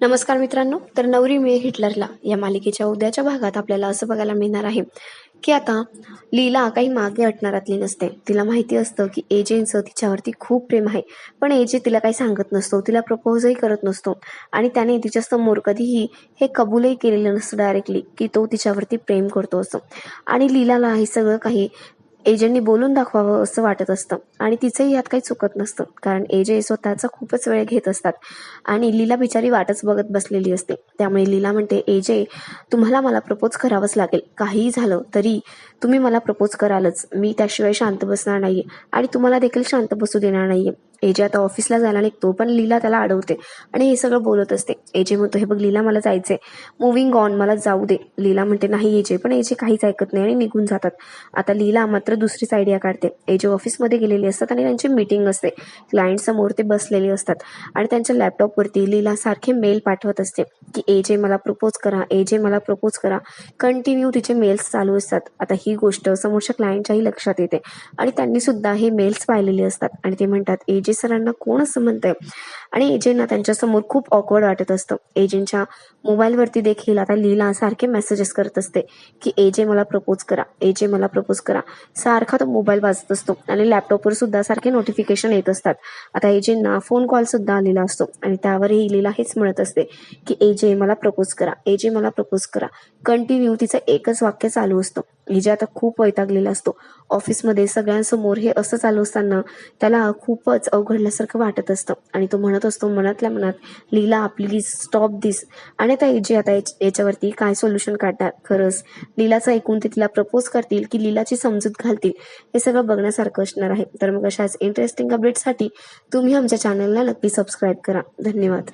नमस्कार मित्रांनो तर नवरी मिळे हिटलरला या मालिकेच्या उद्याच्या भागात आपल्याला असं बघायला मिळणार आहे की आता लीला काही मागे अटणारातली नसते. तिला माहिती असतं की एजेंचं तिच्यावरती खूप प्रेम आहे. पण एजे तिला काही सांगत नसतो तिला प्रपोजही करत नसतो. आणि त्याने तिच्यासमोर कधीही हे कबूलही केलेलं नसतं डायरेक्टली की तो तिच्यावरती प्रेम करतो असं. आणि लीलाला हे सगळं काही एजंटनी बोलून दाखवावं असं वाटत असतं. आणि तिचंही यात काही चुकत नसतं. कारण एजे स्वतःचा खूपच वेळ घेत असतात. आणि लीला बिचारी वाटच बघत बसलेली असते. त्यामुळे लीला म्हणते एजे तुम्हाला मला प्रपोज करावंच लागेल. काहीही झालं तरी तुम्ही मला प्रपोज करालच. मी त्याशिवाय शांत बसणार नाहीये. आणि तुम्हाला देखील शांत बसू देणार नाहीये. एजे आता ऑफिसला जायला निघतो पण लीला त्याला अडवते. आणि हे सगळं बोलत असते. एजे म्हणतो हे बघ लीला मला जायचंय. मुव्हिंग ऑन मला जाऊ दे. लीला म्हणते नाही एजे पण एजे काहीच ऐकत नाही आणि निघून जातात. आता लीला मात्र दुसरीच आयडिया काढते. एजे ऑफिसमध्ये गेलेली असतात आणि त्यांची मीटिंग असते. क्लायंट समोर ते बसलेले असतात. आणि त्यांच्या लॅपटॉपवरती लीला सारखे मेल पाठवत असते की एजे मला प्रपोज करा. एजे मला प्रपोज करा. कंटिन्यू तिचे मेल्स चालू असतात. आता ही गोष्ट समोरच्या क्लायंटच्याही लक्षात येते. आणि त्यांनी सुद्धा हे मेल्स पाहिलेले असतात. आणि ते म्हणतात एजे सरांना कोण असं म्हणतंय आणि एजेंना त्यांच्यासमोर खूप ऑकवर्ड वाटत असतं. एजेंटच्या मोबाईलवरती देखील आता लीला सारखे मेसेजेस करत असते की एजे मला प्रपोज करा. एजे मला प्रपोज करा. सारखा तो मोबाईल वाजत असतो आणि लॅपटॉपवर सुद्धा सारखे नोटिफिकेशन येत असतात. आता एजेंना फोन कॉल सुद्धा आलेला असतो आणि त्यावरही लीला हेच म्हणत असते की एजे मला प्रपोज करा. एजे मला प्रपोज करा. कंटिन्यू तिचं एकच वाक्य चालू असतं. एजे आता खूप वैतागलेला असतो. ऑफिसमध्ये सगळ्यांसमोर हे असं चालू असताना त्याला खूपच अवघडल्यासारखं वाटत असतं. आणि तो म्हणत असतो मनातल्या मनात लीला आपली स्टॉप दिस आणि आता जे आता याच्यावरती काय सोल्युशन काढणार खरंच लीलाचं ऐकून ते तिला प्रपोज करतील की लीलाची समजूत घालतील? हे सगळं बघण्यासारखं असणार आहे. तर मग अशाच इंटरेस्टिंग अपडेटसाठी तुम्ही आमच्या चॅनलला नक्की सबस्क्राईब करा. धन्यवाद.